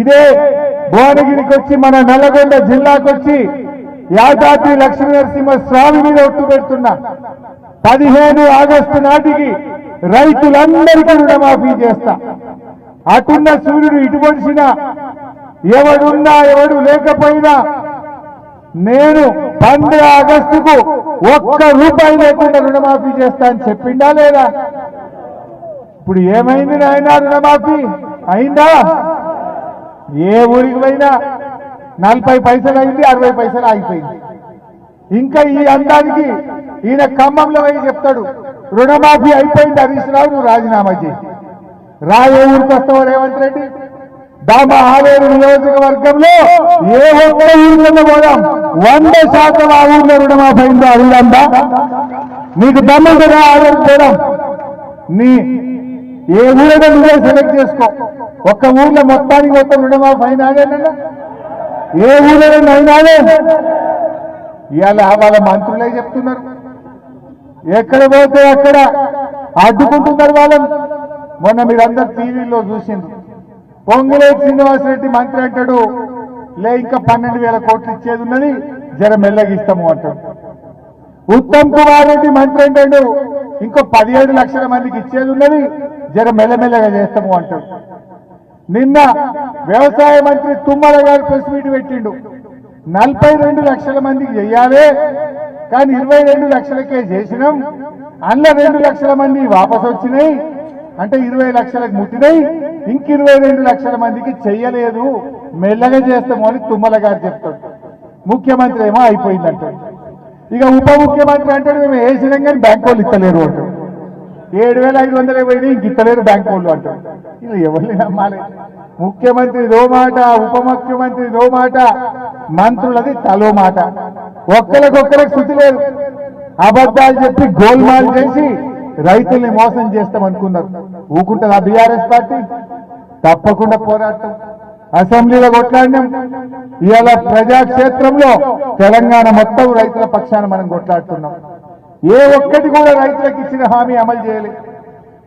ఇదే భువనగిరికి వచ్చి మన నల్లగొండ జిల్లాకు వచ్చి యాదాద్రి లక్ష్మీ నరసింహ స్వామి మీద ఒట్టు పెడుతున్నా. పదిహేను ఆగస్టు నాటికి రైతులందరికీ రుణమాఫీ చేస్తా. అటున్న సూర్యుడు ఇటు పొడిచిన ఎవడున్నా ఎవడు లేకపోయినా నేను పంద్ర ఆగస్టుకు ఒక్క రూపాయి లేకుండా రుణమాఫీ చేస్తా అని చెప్పిండా లేదా? ఇప్పుడు ఏమైంది నాయన రుణమాఫీ? అయిందా? ఏ ఊరికి పోయినా నలభై పైసలు అయింది అరవై పైసలు ఆగిపోయింది. ఇంకా ఈ అందానికి ఈయన ఖమ్మంలో పోయి చెప్తాడు రుణమాఫీ అయిపోయింది హరీష్ రావు నువ్వు రాజీనామా చేసి రా ఏ ఊరికి వస్తావు రేవంత్ రెడ్డి? దామ ఆవేరు నియోజకవర్గంలో ఏ ఒక్క ఊరికన్నా పోదాం. వంద శాతం ఆ ఊర్లో రుణమాఫీ అయిందో? అడుగుదా నీకు దమ్ముంటుందా ఆవేరు పోదాం నీ ఏ ఊరైనా నువ్వే సెలెక్ట్ చేసుకో. ఒక్క ఊర్లో మొత్తానికి మొత్తం రుణమాఫీ అయినాదేనన్నా ఏ ఊరైనా అయినాదే ఇవాళ వాళ్ళ మంత్రులే చెప్తున్నారు. ఎక్కడ పోతే అక్కడ అడ్డుకుంటున్నారు వాళ్ళని. మొన్న మీరందరు టీవీలో చూసింది పొంగులే శ్రీనివాసరెడ్డి మంత్రి అంటాడు లే ఇంకా పన్నెండు వేల కోట్లు ఇచ్చేది ఉన్నది జర మెల్లగిస్తాము అంటాడు. ఉత్తమ్ కుమార్ రెడ్డి మంత్రి అంటాడు ఇంకో పదిహేడు లక్షల మందికి ఇచ్చేది ఉన్నది. జర మెల్లమెల్లగా చేస్తాము అంటాడు నిన్న వ్యవసాయ మంత్రి తుమ్మల గారు ప్రెస్ మీట్ పెట్టిండు. నలభై రెండు లక్షల మందికి చెయ్యాలి కానీ ఇరవై రెండు లక్షలకే చేసినాం. అందులో రెండు లక్షల మంది వాపసు వచ్చినాయి. అంటే ఇరవై లక్షలకు ముట్టినాయి. ఇంక ఇరవై రెండు లక్షల మందికి చెయ్యలేదు. మెల్లగా చేస్తాము అని తుమ్మల గారు చెప్తాడు ముఖ్యమంత్రి ఏమో అయిపోయిందంటాడు ఇక ఉప ముఖ్యమంత్రి అంటాడు మేము వేసినాం కానీ బ్యాంక్ వాళ్ళు ఇస్తలేరు అంటాడు ఏడు వేల ఐదు వందల పోయినాయి ఇంక ఇస్తలేరు బ్యాంక్ వాళ్ళు అంటాడు ఇది ఎవరిని నమ్మాలి? ముఖ్యమంత్రి దో మాట ఉప ముఖ్యమంత్రి దో మాట మంత్రులది తలో మాట. ఒక్కరికొక్కరికి శృతి లేదు. అబద్ధాలు చెప్పి గోల్మాల్ చేసి రైతుల్ని మోసం చేస్తాం అనుకున్నారు ఊకుంటుందా బీఆర్ఎస్ పార్టీ? తప్పకుండా పోరాటం అసెంబ్లీలో కొట్లాడినాం. ఇవాళ ప్రజాక్షేత్రంలో తెలంగాణ మొత్తం రైతుల పక్షాన మనం కొట్లాడుతున్నాం. ఏ ఒక్కటి కూడా రైతులకు ఇచ్చిన హామీ అమలు చేయలేదు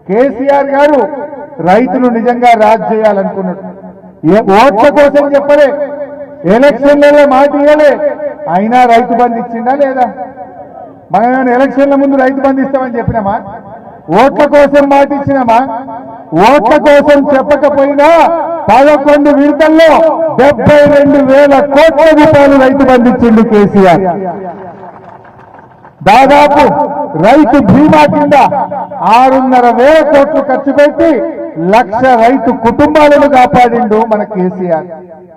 కేసీఆర్ గారు రైతులు నిజంగా రాజ్ చేయాలనుకున్నాడు ఏ ఓట్ల కోసం చెప్పలే. ఎలక్షన్లలో మాట ఇవ్వలే అయినా రైతు బంధు ఇచ్చిండా లేదా? మనం ఏమైనా ఎలక్షన్ల ముందు రైతు బంధు ఇస్తామని చెప్పినామా? ఓట్ల కోసం మాట ఇచ్చినామా? ఓట్ల కోసం చెప్పకపోయినా పదకొండు విడతల్లో డెబ్బై రెండు వేల కోట్ల రూపాయలు రైతు బంధించింది కేసీఆర్. దాదాపు రైతు బీమా కింద ఆరున్నర వేల కోట్లు ఖర్చు పెట్టి లక్ష రైతు కుటుంబాలను కాపాడిండు మన కేసీఆర్.